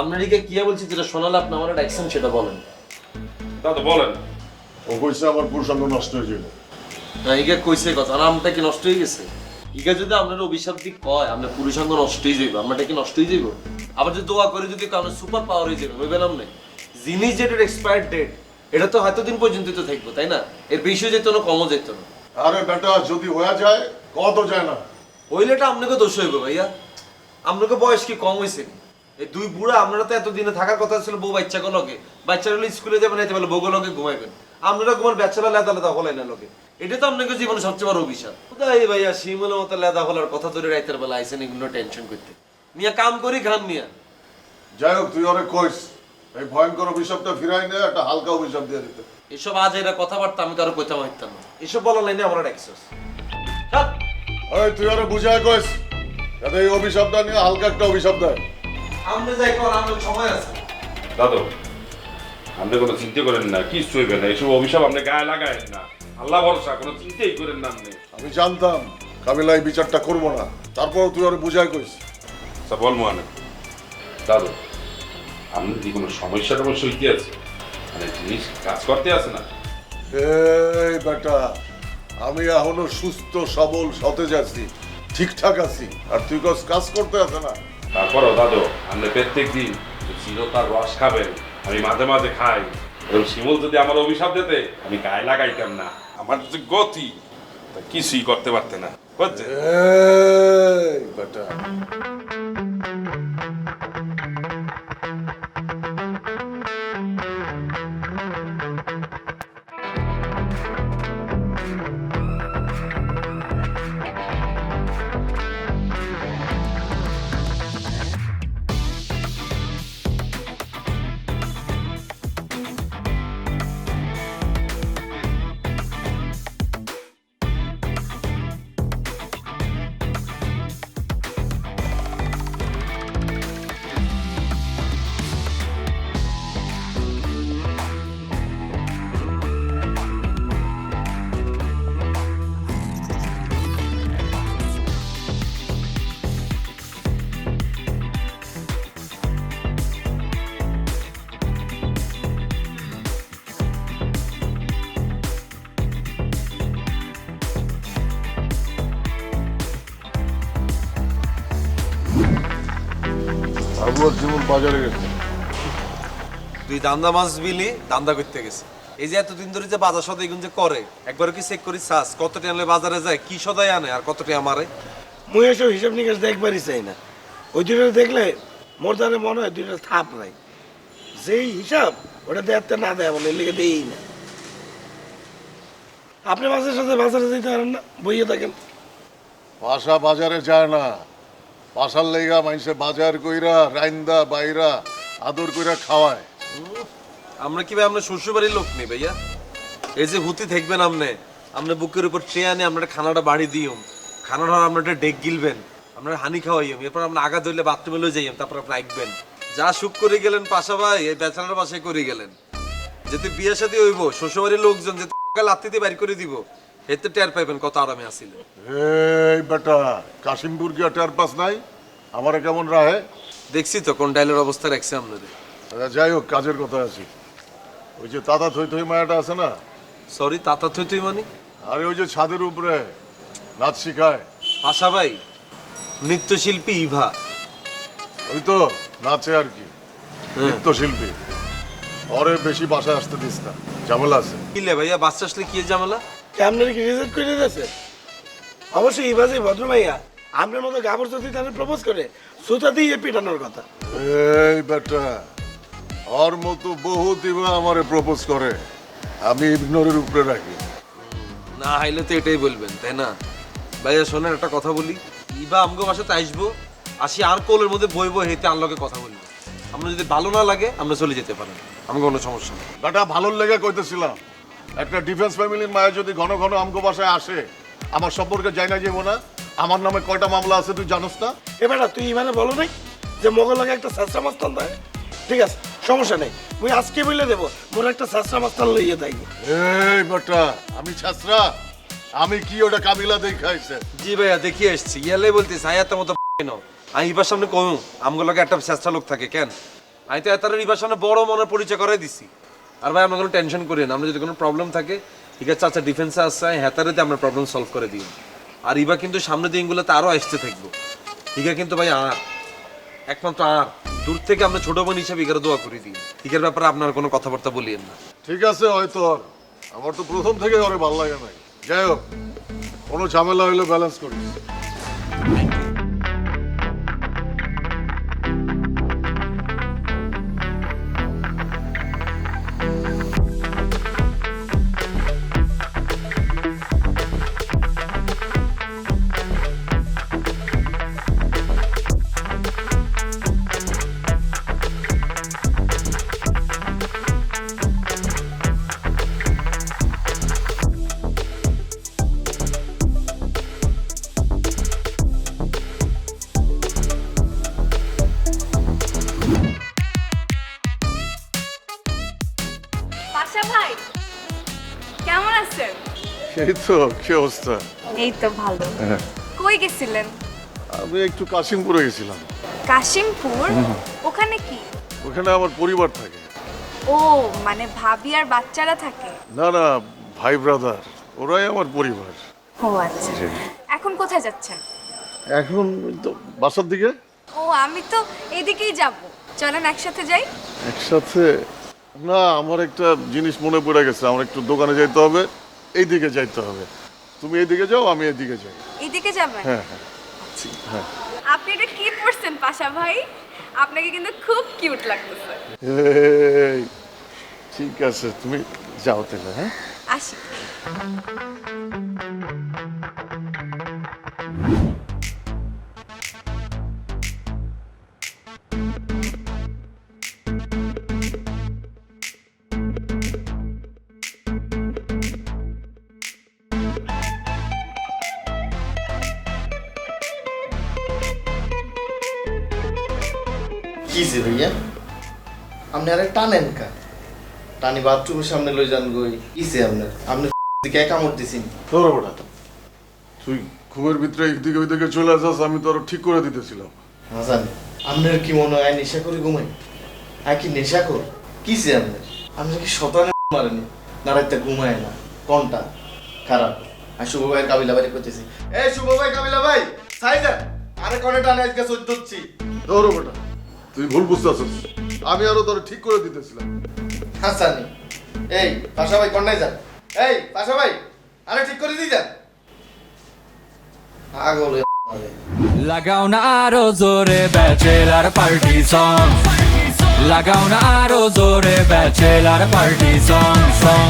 আপনারিকে কি বলছি যেটা শোনালে আপনি আমার ডাকছেন সেটা বলেন। দাদা বলেন। ও কইছে আমার পুরুষাঙ্গ নষ্ট হয়ে যাবে। না ইগা কইছে কথা আর আমটা কি নষ্ট হয়ে গেছে? ইগা যদি আপনার অভিশাপ দিক কয় আপনার পুরুষাঙ্গ নষ্ট হয়ে যাবে আমারটা কি নষ্ট হয়ে যাবে আবার যদি দোয়া করে যদি কারণ সুপার পাওয়ার হয়ে যাবে ভেবেলাম না জিনিস যেটার এক্সপায়ার ডেট এটা তো হয়তো দিন পর্যন্ত তো থাকব তাই না? এর বেশিও যেত না কমও যেত না। আরে বেটা যদি হয়ে যায় কত যায় না? হইলেটা আপনাকে দোষ হইবে ভাইয়া। আপনাকে বয়স কি কম হয়েছে নি? এই দুই বুড়া আপনারা তো এতদিনে থাকার কথা ছিল বউ বাচ্চা লগে। বাচ্চারা হলে স্কুলে যাবেন এতে বলে বউ লগে ঘুমাইবেন। আপনারা ঘুমান বাচ্চারা লেদা লেদা হলাই না লোকে এটা তো আপনাকে জীবনে সবচেয়ে বড় অভিশাপ। এই ভাইয়া? শিমুলের মতো লেদা হলার কথা ধরে রাইতের বেলা আইসেন এগুলো টেনশন করতে। মিয়া কাম করি খান মিয়া যাই হোক তুই ওরে কইস। এই ভয়ঙ্কর অভিশাপটা ফিরাই নে একটা হালকা অভিশাপ দিয়ে দিতে। এসব আজ এরা কথাবার্তা আমি কারও কইতে পারতাম না। এসব বলার লাইনে আমার ডাকছিস। ওই তুই ওরে বুঝায় কইস। যাতে এই অভিশাপটা নিয়ে হালকা একটা অভিশাপ দেয়। আমরা যাই আমার সময় আছে। দাদু আপনি কোনো চিন্তা করেন না কি চইবে না এইসব অভিশাপ আপনি গায়ে লাগায় না। আল্লাহ ভরসা কোনো চিন্তাই করেন না আপনি। আমি জানতাম কাবিলা এই বিচারটা করব না তারপর তুই আর বুঝায় কইস। আচ্ছা বল মোহানে। দাদু আপনার কি কোনো সমস্যা টমস্যা হইতে আছে? মানে জিনিস কাজ করতে আছে না? এই বেটা আমি এখনও সুস্থ সবল সতেজ আছি ঠিকঠাক আছি আর তুই কস কাজ করতে আছে না? তারপরও দাদু, আপনি প্রত্যেক দিন চিরতার রস খাবেন, আমি মাঝে মাঝে খাই। এবং শিমুল যদি আমার অভিশাপ দিতে, আমি গায়ে লাগাইতাম না। আমার যে গতি কিছুই করতে পারতে না। বুঝছে আর জীবন বাজারে গেছে। তুই দান্দা মাছ বিলি দান্দা করতে গেছে। এই যে এতদিন ধরে যে বাজার সদাই যে করে একবার কি চেক করি চাস কত টাকা বাজারে যায়? কি সদাই আনে আর কত টাকা মারে? মুই এসব হিসাব নিকাশ দেখবারই চাই না। ওই দুটো দেখলে মোর দ্বারা মনে হয় দুইটা থাপ নাই। যেই হিসাব ওটা দেখতে না দেয় বলে লিখে দেই না। আপনি মাছের সাথে বাজারে যেতে পারেন না বইয়ে থাকেন। পাশা বাজারে যায় না। পাশার লেগা মানুষে বাজার কইরা, রাইন্দা, বাইরা, আদর কইরা খাওয়ায়। আমরা কি ভাই, আমরা শ্বশুর বাড়ির লোক নেই ভাইয়া? এই যে হুতি থাকবেন আপনি আপনার বুকের উপর ট্রে আনে, আমরা খানাটা বাড়ি দিও খানাটা আমরা একটা ডেক গিলবেন, আমরা হানি খাওয়াইম এরপর আমরা আগা ধরলে বাথরুমে লয়ে যাইম তারপর আপনি আঁকবেন যা সুখ করে গেলেন পাশা ভাই, এই বেচারার বাসায় করে গেলেন। যেতে বিয়ে সাথে হইব, শ্বশুরবাড়ির লোকজন যেতে লাত্তিতে বাড়ি করে দিব। এতে টের পাইবেন কত আরামে আসিলেন এই বেটা কাশিমপুর কি টের পাস নাই? আমারে কেমন রাহে? দেখছি তো কোন ডাইলের অবস্থা রাখছে আপনাদের। আচ্ছা, যাই হোক কাজের কথা আছি। ওই যে তাতা থই থই মায়াটা আছে না? সরি তাতা তুই তুই মানে? আরে ওই যে ছাদের উপরে নাচ শিখায়। পাশা ভাই নৃত্যশিল্পী ইভা। ওই তো নাচে আর কি নৃত্যশিল্পী। ওরে বেশি বাসায় আসতে দিস না ঝামেলা আছে। কিলে ভাইয়া বাচ্চা আসলে কি ঝামেলা? আপনার কি রিজেক্ট করে দিতেছে অবশ্যই এই বাজে ভদ্রমাইয়া আপনার মতো গাবর যদি তাহলে প্রপোজ করে সুতা দিয়ে পিটানোর কথা। এই বেটা ওর মতো বহু দিবা আমারে প্রপোজ করে। আমি ইগনোরের উপরে রাখি। না হাইলে তো এটাই বলবেন তাই না? ভাইয়া শোনেন একটা কথা বলি। ইবা আমগো বাসাতে আসব আসি আর কোলের মধ্যে বইবো হেতে আনলকে কথা বলব। আমরা যদি ভালো না লাগে আমরা চলে যেতে পারেন। আমাকে কোনো সমস্যা নেই। বেটা ভালোর লেগে কইতেছিলাম একটা ডিফেন্স ফ্যামিলির মায়ের যদি ঘন ঘন আমগো বাসায় আসে আমার সম্পর্কে যাই না যাব না। আমার নামে কয়টা মামলা আছে তুই জানোস না? এবারে তুই মানে বলো নাই যে মোগল লাগে একটা সাসরা মাস্তান দেয়? ঠিক আছে সমস্যা নেই। মুই আজকে বলে দেবো মোর একটা সাসরা মাস্তান লইয়ে দেয়। এই বেটা আমি ছাত্রা আমি কি ওটা কাবিলা দেখাইছে? জি ভাইয়া দেখি এসছি ইয়ালে বলতেছি আয়াতের মতো আমি ইবার সামনে কম আমগো লাগে একটা চেষ্টা লোক থাকে কেন? আমি তো এত রিবার সামনে বড় মনের পরিচয় করাই দিছি। আর ভাই, আমরা কোনো টেনশন করি না। আমরা যদি কোনো প্রবলেম থাকে, ঠিক আছে আচ্ছা ডিফেন্সে আসছে হেতারেতে আমরা প্রবলেম সলভ করে দিই। আর ইবা কিন্তু সামনের দিনগুলোতে আরও আসতে থাকব। আছে কিন্তু ভাই আর একমাত্র আর। দূর থেকে আমরা ছোট বোন হিসাবে ইগার দোয়া করে দিই। ইগার ব্যাপারে আপনার কোনো কথাবার্তা বলিয়েন না। ঠিক আছে হয়তো আর। আমার তো প্রথম থেকে ওরে ভালো লাগে নাই। যাই হোক, কোনো ঝামেলা হইলে ব্যালেন্স করি। সেই তো কি অবস্থা? এই তো ভালো কই গেছিলেন? আমি একটু কাশিমপুরে গেছিলাম। কাশিমপুর? ওখানে কি? ওখানে আমার পরিবার থাকে। ও মানে ভাবি আর বাচ্চারা থাকে? না না ভাই ব্রাদার ওরাই আমার পরিবার। ও আচ্ছা। এখন কোথায় যাচ্ছেন? এখন তো বাসার দিকে। ও আমি তো এদিকেই যাব। চলেন একসাথে যাই। একসাথে? না আমার একটা জিনিস মনে পড়ে গেছে আমার একটু দোকানে যাইতে হবে। এই দিকে যাইতে হবে। তুমি এইদিকে যাও আমি এদিকে যাই। এদিকে যাবেন? হ্যাঁ হ্যাঁ। আপনি এটা কি পড়ছেন পাশা ভাই? আপনাকে কিন্তু খুব কিউট লাগতেছে। এই, ঠিক আছে তুমি যাও তাহলে হ্যাঁ? আসি। কিসে ভাইয়া আপনি আরে টানেন কা। টানি বাথরুমের সামনে লই যান গই। কিসে আপনার? আপনি দিকে কামড় দিছেন? তোর বেটা। তুই ঘুমের ভিতরে এদিকে ওইদিকে চলে আসাস আমি তোর ঠিক করে দিতেছিলাম। হাসান আপনার কি মনে হয় নেশা করে ঘুমাই? আর কি নেশা কর? কিসে আপনার? আপনি কি শতানে মারেনি? না রাতে ঘুমায় না। কোনটা? খারাপ। আর শুভ ভাইয়ের কাবিলা বাড়ি করতেছি এ শুভ ভাই কাবিলা ভাই! সাইজা আরে কোনে টানে আজকে সহ্য হচ্ছি? তোর বেটা। তুই ভুল বুঝতেছিস আমি আরও তোর ঠিক করে দিতেছিলাম। হাসানি এই পাশা ভাই কন্যায় যান। এই পাশা ভাই আরে ঠিক করে দিই যান। আগল লাগাও না আরও জোরে ব্যাচেলার পার্টি সং লাগাও না আরও জোরে ব্যাচেলার পার্টি সং সং